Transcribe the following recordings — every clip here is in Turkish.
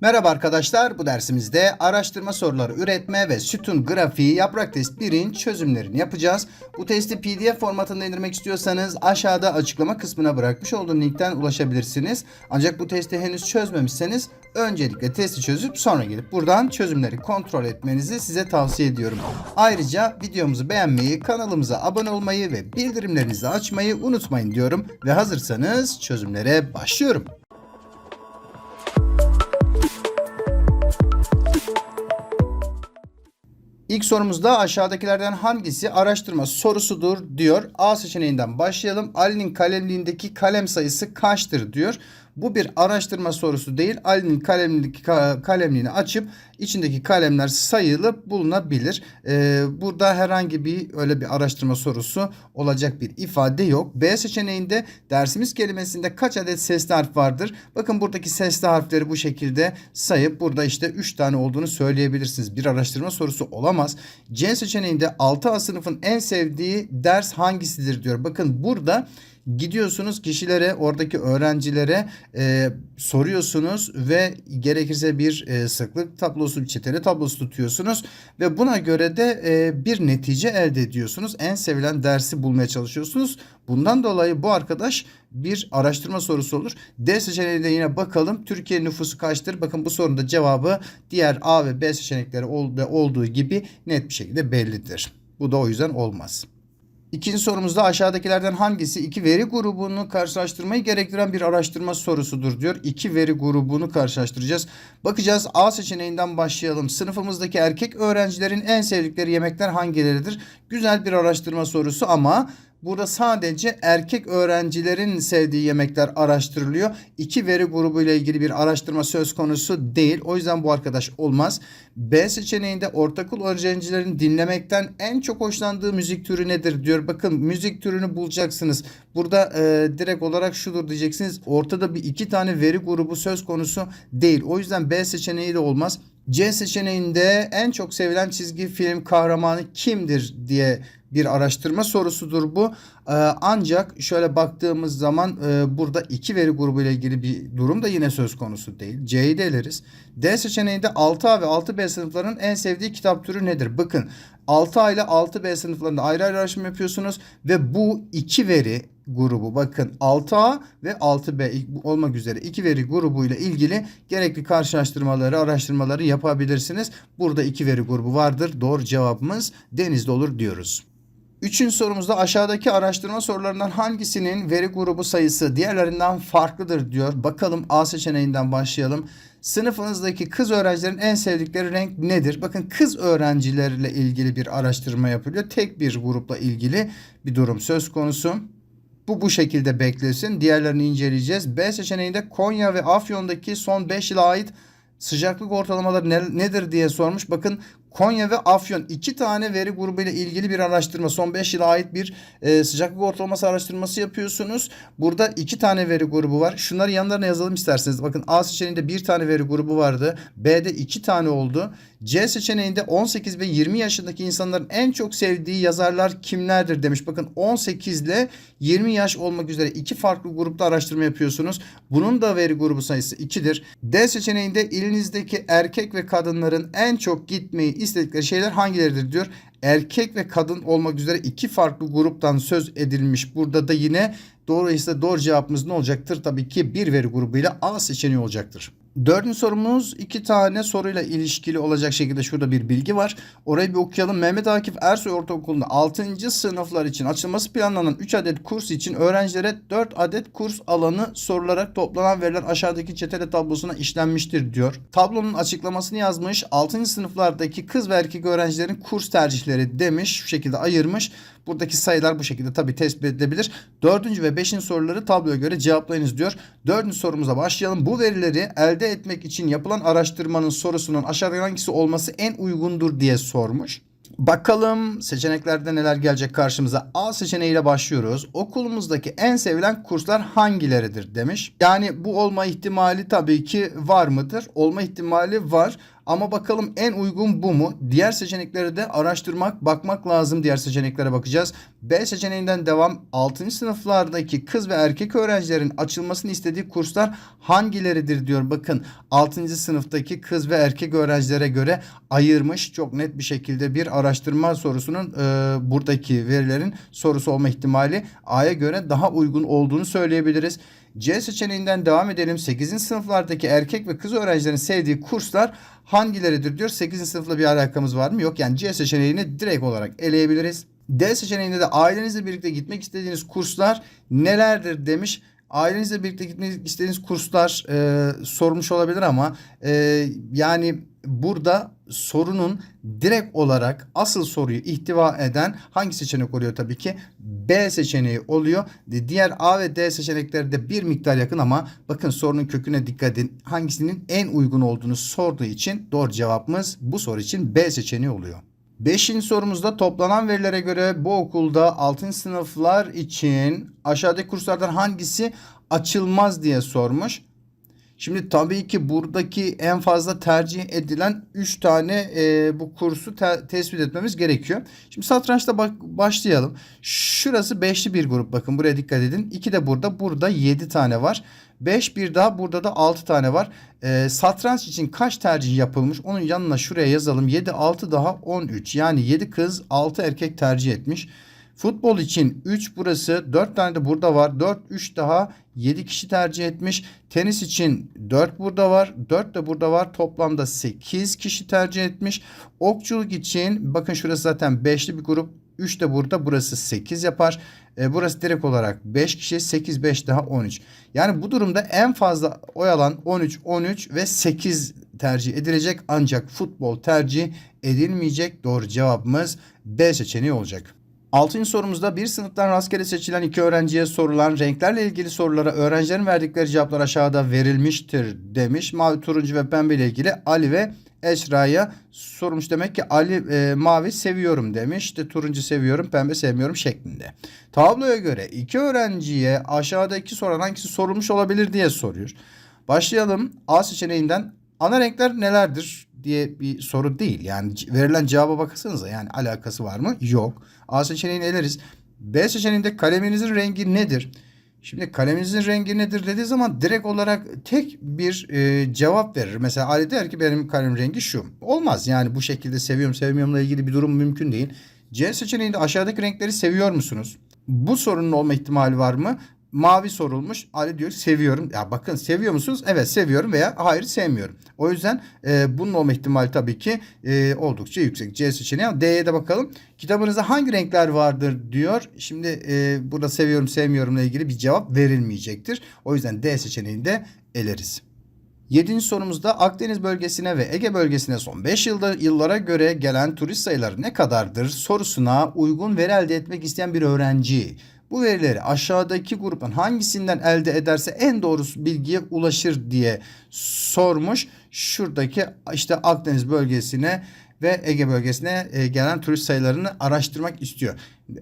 Merhaba arkadaşlar, bu dersimizde araştırma soruları üretme ve sütun grafiği yaprak test 1'in çözümlerini yapacağız. Bu testi pdf formatında indirmek istiyorsanız aşağıda açıklama kısmına bırakmış olduğum linkten ulaşabilirsiniz. Ancak bu testi henüz çözmemişseniz öncelikle testi çözüp sonra gelip buradan çözümleri kontrol etmenizi size tavsiye ediyorum. Ayrıca videomuzu beğenmeyi, kanalımıza abone olmayı ve bildirimlerinizi açmayı unutmayın diyorum. Ve hazırsanız çözümlere başlıyorum. İlk sorumuzda aşağıdakilerden hangisi araştırma sorusudur diyor. A seçeneğinden başlayalım. Ali'nin kalemliğindeki kalem sayısı kaçtır diyor. Bu bir araştırma sorusu değil. Ali'nin kalemliğindeki ka- kalemliğini açıp içindeki kalemler sayılıp bulunabilir. Ee, burada herhangi bir öyle bir araştırma sorusu olacak bir ifade yok. B seçeneğinde dersimiz kelimesinde kaç adet sesli harf vardır? Bakın buradaki sesli harfleri bu şekilde sayıp burada işte 3 tane olduğunu söyleyebilirsiniz. Bir araştırma sorusu olamaz. C seçeneğinde 6A sınıfın en sevdiği ders hangisidir diyor. Bakın burada gidiyorsunuz kişilere oradaki öğrencilere e, soruyorsunuz ve gerekirse bir e, sıklık tablosu bir çeteli tablosu tutuyorsunuz ve buna göre de e, bir netice elde ediyorsunuz. En sevilen dersi bulmaya çalışıyorsunuz. Bundan dolayı bu arkadaş bir araştırma sorusu olur. D seçeneğinde yine bakalım Türkiye nüfusu kaçtır? Bakın bu sorunun da cevabı diğer A ve B seçenekleri ol- olduğu gibi net bir şekilde bellidir. Bu da o yüzden olmaz. İkinci sorumuzda aşağıdakilerden hangisi iki veri grubunu karşılaştırmayı gerektiren bir araştırma sorusudur diyor. İki veri grubunu karşılaştıracağız. Bakacağız A seçeneğinden başlayalım. Sınıfımızdaki erkek öğrencilerin en sevdikleri yemekler hangileridir? Güzel bir araştırma sorusu ama Burada sadece erkek öğrencilerin sevdiği yemekler araştırılıyor. İki veri grubu ile ilgili bir araştırma söz konusu değil. O yüzden bu arkadaş olmaz. B seçeneğinde ortaokul öğrencilerin dinlemekten en çok hoşlandığı müzik türü nedir diyor. Bakın müzik türünü bulacaksınız. Burada e, direkt olarak şudur diyeceksiniz. Ortada bir iki tane veri grubu söz konusu değil. O yüzden B seçeneği de olmaz. C seçeneğinde en çok sevilen çizgi film kahramanı kimdir diye bir araştırma sorusudur bu. Ee, ancak şöyle baktığımız zaman e, burada iki veri grubu ile ilgili bir durum da yine söz konusu değil. C'yi de eleriz. D seçeneğinde 6A ve 6B sınıflarının en sevdiği kitap türü nedir? Bakın 6A ile 6B sınıflarında ayrı ayrı araştırma yapıyorsunuz ve bu iki veri grubu bakın 6A ve 6B olmak üzere iki veri grubuyla ilgili gerekli karşılaştırmaları, araştırmaları yapabilirsiniz. Burada iki veri grubu vardır. Doğru cevabımız denizde olur diyoruz. Üçüncü sorumuzda aşağıdaki araştırma sorularından hangisinin veri grubu sayısı diğerlerinden farklıdır diyor. Bakalım A seçeneğinden başlayalım. Sınıfınızdaki kız öğrencilerin en sevdikleri renk nedir? Bakın kız öğrencilerle ilgili bir araştırma yapılıyor. Tek bir grupla ilgili bir durum söz konusu. Bu bu şekilde beklesin. Diğerlerini inceleyeceğiz. B seçeneğinde Konya ve Afyon'daki son 5 yıla ait sıcaklık ortalamaları ne- nedir diye sormuş. Bakın Konya ve Afyon iki tane veri grubu ile ilgili bir araştırma. Son 5 yıla ait bir e, sıcaklık ortalaması araştırması yapıyorsunuz. Burada iki tane veri grubu var. Şunları yanlarına yazalım isterseniz. Bakın A seçeneğinde bir tane veri grubu vardı. B'de iki tane oldu. C seçeneğinde 18 ve 20 yaşındaki insanların en çok sevdiği yazarlar kimlerdir demiş. Bakın 18 ile 20 yaş olmak üzere iki farklı grupta araştırma yapıyorsunuz. Bunun da veri grubu sayısı 2'dir. D seçeneğinde ilinizdeki erkek ve kadınların en çok gitmeyi istedikleri şeyler hangileridir diyor. Erkek ve kadın olmak üzere iki farklı gruptan söz edilmiş. Burada da yine dolayısıyla doğru cevabımız ne olacaktır? Tabii ki bir veri grubuyla A seçeneği olacaktır. Dördüncü sorumuz iki tane soruyla ilişkili olacak şekilde şurada bir bilgi var. Orayı bir okuyalım. Mehmet Akif Ersoy Ortaokulu'nda 6. sınıflar için açılması planlanan 3 adet kurs için öğrencilere 4 adet kurs alanı sorularak toplanan veriler aşağıdaki çetele tablosuna işlenmiştir diyor. Tablonun açıklamasını yazmış. 6. sınıflardaki kız ve erkek öğrencilerin kurs tercihleri demiş. Şu şekilde ayırmış. Buradaki sayılar bu şekilde tabi tespit edilebilir. Dördüncü ve beşinci soruları tabloya göre cevaplayınız diyor. Dördüncü sorumuza başlayalım. Bu verileri elde etmek için yapılan araştırmanın sorusunun aşağıda hangisi olması en uygundur diye sormuş. Bakalım seçeneklerde neler gelecek karşımıza. A seçeneğiyle başlıyoruz. Okulumuzdaki en sevilen kurslar hangileridir demiş. Yani bu olma ihtimali tabii ki var mıdır? Olma ihtimali var. Ama bakalım en uygun bu mu? Diğer seçenekleri de araştırmak, bakmak lazım. Diğer seçeneklere bakacağız. B seçeneğinden devam. 6. sınıflardaki kız ve erkek öğrencilerin açılmasını istediği kurslar hangileridir diyor. Bakın 6. sınıftaki kız ve erkek öğrencilere göre ayırmış. Çok net bir şekilde bir araştırma sorusunun e, buradaki verilerin sorusu olma ihtimali A'ya göre daha uygun olduğunu söyleyebiliriz. C seçeneğinden devam edelim. 8. sınıflardaki erkek ve kız öğrencilerin sevdiği kurslar hangileridir diyor. 8. sınıfla bir alakamız var mı? Yok. Yani C seçeneğini direkt olarak eleyebiliriz. D seçeneğinde de ailenizle birlikte gitmek istediğiniz kurslar nelerdir demiş. Ailenizle birlikte gitmek istediğiniz kurslar e, sormuş olabilir ama e, yani burada sorunun direkt olarak asıl soruyu ihtiva eden hangi seçenek oluyor tabii ki? B seçeneği oluyor. Diğer A ve D seçenekleri de bir miktar yakın ama bakın sorunun köküne dikkat edin. Hangisinin en uygun olduğunu sorduğu için doğru cevabımız bu soru için B seçeneği oluyor. Beşinci sorumuzda toplanan verilere göre bu okulda 6. sınıflar için aşağıdaki kurslardan hangisi açılmaz diye sormuş. Şimdi tabii ki buradaki en fazla tercih edilen 3 tane e, bu kursu te- tespit etmemiz gerekiyor. Şimdi satrançta bak başlayalım. Şurası beşli bir grup bakın buraya dikkat edin. 2 de burada burada 7 tane var. 5 bir daha burada da 6 tane var. E, satranç için kaç tercih yapılmış? Onun yanına şuraya yazalım. 7 6 daha 13. Yani 7 kız 6 erkek tercih etmiş. Futbol için 3 burası 4 tane de burada var. 4 3 daha 7 kişi tercih etmiş. Tenis için 4 burada var. 4 de burada var. Toplamda 8 kişi tercih etmiş. Okçuluk için bakın şurası zaten 5'li bir grup. 3 de burada burası 8 yapar. E, burası direkt olarak 5 kişi 8 5 daha 13. Yani bu durumda en fazla oy alan 13 13 ve 8 tercih edilecek ancak futbol tercih edilmeyecek. Doğru cevabımız B seçeneği olacak. Altıncı sorumuzda bir sınıftan rastgele seçilen iki öğrenciye sorulan renklerle ilgili sorulara öğrencilerin verdikleri cevaplar aşağıda verilmiştir demiş. Mavi, turuncu ve pembe ile ilgili Ali ve Esra'ya sormuş. Demek ki Ali e, mavi seviyorum demiş. İşte turuncu seviyorum, pembe sevmiyorum şeklinde. Tabloya göre iki öğrenciye aşağıdaki soran hangisi sorulmuş olabilir diye soruyor. Başlayalım. A seçeneğinden ana renkler nelerdir diye bir soru değil. Yani verilen cevaba baksanıza yani alakası var mı? Yok. A seçeneğini eleriz. B seçeneğinde kaleminizin rengi nedir? Şimdi kaleminizin rengi nedir dediği zaman direkt olarak tek bir e, cevap verir. Mesela Ali der ki benim kalem rengi şu. Olmaz yani bu şekilde seviyorum sevmiyorumla ilgili bir durum mümkün değil. C seçeneğinde aşağıdaki renkleri seviyor musunuz? Bu sorunun olma ihtimali var mı? Mavi sorulmuş. Ali diyor seviyorum. Ya bakın seviyor musunuz? Evet seviyorum veya hayır sevmiyorum. O yüzden e, bunun olma ihtimali tabii ki e, oldukça yüksek. C seçeneği. D'ye de bakalım. Kitabınızda hangi renkler vardır diyor. Şimdi e, burada seviyorum sevmiyorumla ilgili bir cevap verilmeyecektir. O yüzden D seçeneğini de eleriz. Yedinci sorumuzda Akdeniz bölgesine ve Ege bölgesine son 5 yılda yıllara göre gelen turist sayıları ne kadardır sorusuna uygun veri elde etmek isteyen bir öğrenci bu verileri aşağıdaki gruptan hangisinden elde ederse en doğru bilgiye ulaşır diye sormuş. Şuradaki işte Akdeniz bölgesine ve Ege bölgesine e, gelen turist sayılarını araştırmak istiyor.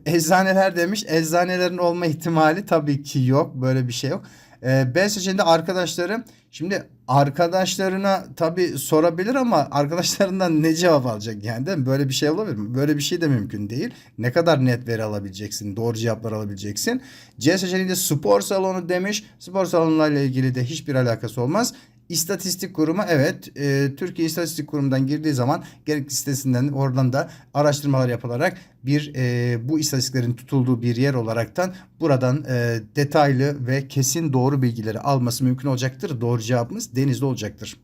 Eczaneler demiş. Eczanelerin olma ihtimali tabii ki yok. Böyle bir şey yok. E, B seçeneğinde arkadaşları. Şimdi arkadaşlarına tabii sorabilir ama arkadaşlarından ne cevap alacak yani değil mi? Böyle bir şey olabilir mi? Böyle bir şey de mümkün değil. Ne kadar net veri alabileceksin? Doğru cevaplar alabileceksin. C seçeneğinde spor salonu demiş. Spor salonlarıyla ilgili de hiçbir alakası olmaz. İstatistik kurumu evet e, Türkiye İstatistik Kurumu'ndan girdiği zaman gerekli sitesinden oradan da araştırmalar yapılarak bir e, bu istatistiklerin tutulduğu bir yer olaraktan buradan e, detaylı ve kesin doğru bilgileri alması mümkün olacaktır. Doğru cevabımız denizli olacaktır.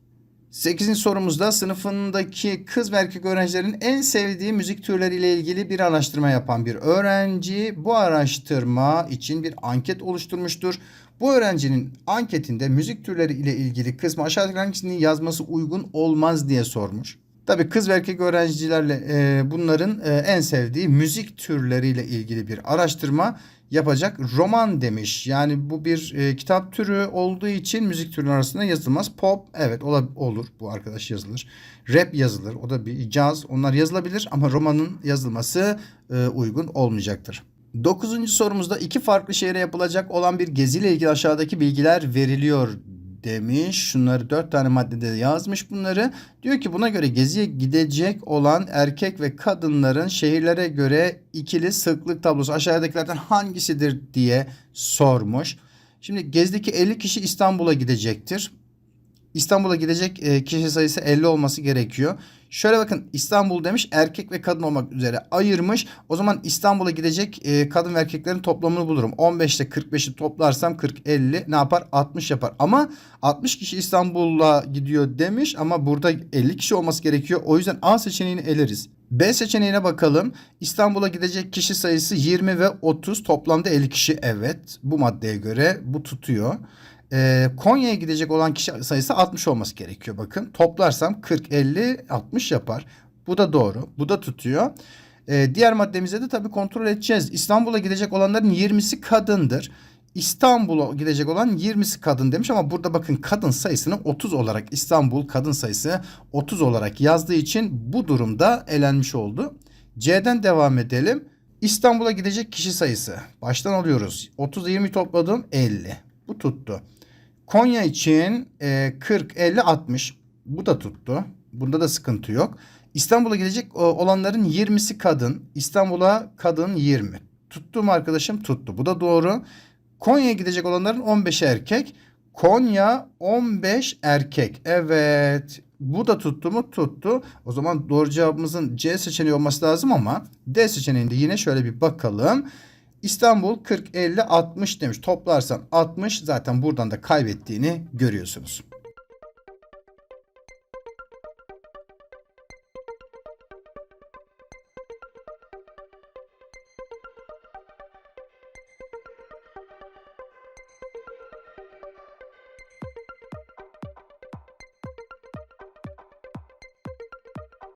8. sorumuzda sınıfındaki kız ve erkek öğrencilerin en sevdiği müzik türleriyle ilgili bir araştırma yapan bir öğrenci bu araştırma için bir anket oluşturmuştur. Bu öğrencinin anketinde müzik türleri ile ilgili kısmı aşağıdaki hangisinin yazması uygun olmaz diye sormuş. Tabii kız ve erkek öğrencilerle e, bunların e, en sevdiği müzik türleriyle ilgili bir araştırma yapacak. Roman demiş. Yani bu bir e, kitap türü olduğu için müzik türleri arasında yazılmaz. Pop evet ola, olur. Bu arkadaş yazılır. Rap yazılır. O da bir caz. Onlar yazılabilir ama romanın yazılması e, uygun olmayacaktır. Dokuzuncu sorumuzda iki farklı şehre yapılacak olan bir geziyle ilgili aşağıdaki bilgiler veriliyor demiş. Şunları dört tane maddede yazmış bunları. Diyor ki buna göre geziye gidecek olan erkek ve kadınların şehirlere göre ikili sıklık tablosu aşağıdakilerden hangisidir diye sormuş. Şimdi gezdeki 50 kişi İstanbul'a gidecektir. İstanbul'a gidecek e, kişi sayısı 50 olması gerekiyor. Şöyle bakın İstanbul demiş erkek ve kadın olmak üzere ayırmış. O zaman İstanbul'a gidecek e, kadın ve erkeklerin toplamını bulurum. 15 ile 45'i toplarsam 40 50 ne yapar? 60 yapar. Ama 60 kişi İstanbul'a gidiyor demiş ama burada 50 kişi olması gerekiyor. O yüzden A seçeneğini eleriz. B seçeneğine bakalım. İstanbul'a gidecek kişi sayısı 20 ve 30 toplamda 50 kişi evet. Bu maddeye göre bu tutuyor. Ee, Konya'ya gidecek olan kişi sayısı 60 olması gerekiyor bakın. Toplarsam 40, 50, 60 yapar. Bu da doğru. Bu da tutuyor. Ee, diğer maddemize de tabii kontrol edeceğiz. İstanbul'a gidecek olanların 20'si kadındır. İstanbul'a gidecek olan 20'si kadın demiş ama burada bakın kadın sayısını 30 olarak İstanbul kadın sayısı 30 olarak yazdığı için bu durumda elenmiş oldu. C'den devam edelim. İstanbul'a gidecek kişi sayısı. Baştan alıyoruz. 30 20 topladım 50. Bu tuttu. Konya için e, 40, 50, 60. Bu da tuttu. Bunda da sıkıntı yok. İstanbul'a gidecek o- olanların 20'si kadın. İstanbul'a kadın 20. Tuttu mu arkadaşım? Tuttu. Bu da doğru. Konya'ya gidecek olanların 15 erkek. Konya 15 erkek. Evet. Bu da tuttu mu? Tuttu. O zaman doğru cevabımızın C seçeneği olması lazım ama D seçeneğinde yine şöyle bir bakalım. İstanbul 40, 50, 60 demiş. Toplarsan 60 zaten buradan da kaybettiğini görüyorsunuz.